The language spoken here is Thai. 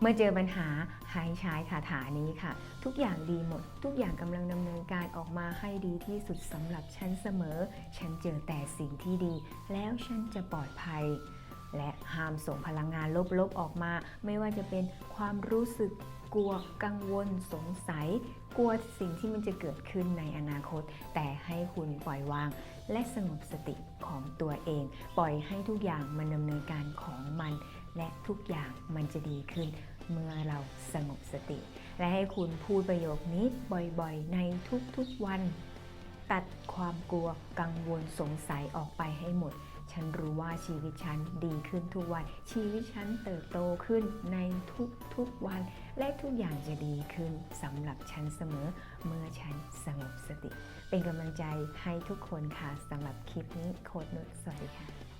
เมื่อเจอปัญหาให้ใช้คาถานี้ค่ะ ทุกอย่างดีหมด ทุกอย่างกำลังดำเนินการออกมาให้ดีที่สุดสำหรับฉันเสมอ ฉันเจอแต่สิ่งที่ดี แล้วฉันจะปลอดภัย และห้ามส่งพลังงานลบๆออกมา ไม่ว่าจะเป็นความรู้สึกกลัวกังวลสงสัย กลัวสิ่งที่มันจะเกิดขึ้นในอนาคต แต่ให้คุณปล่อยวาง และสงบสติของตัวเอง ปล่อยให้ทุกอย่างมันดำเนินการของมัน และทุกอย่างมันจะดีขึ้นเมื่อเราสงบสติ และให้คุณพูดประโยคนี้บ่อยๆ ในทุกๆวัน ตัดความกลัวกังวลสงสัยออกไปให้หมด ฉันรู้ว่าชีวิตฉันดีขึ้นทุกวัน ชีวิตฉันเติบโตขึ้นในทุกๆวัน และทุกอย่างจะดีขึ้นสำหรับฉันเสมอ เมื่อฉันสงบสติ เป็นกำลังใจให้ทุกคนค่ะสำหรับคลิปนี้โคดนุชสวัสดีค่ะ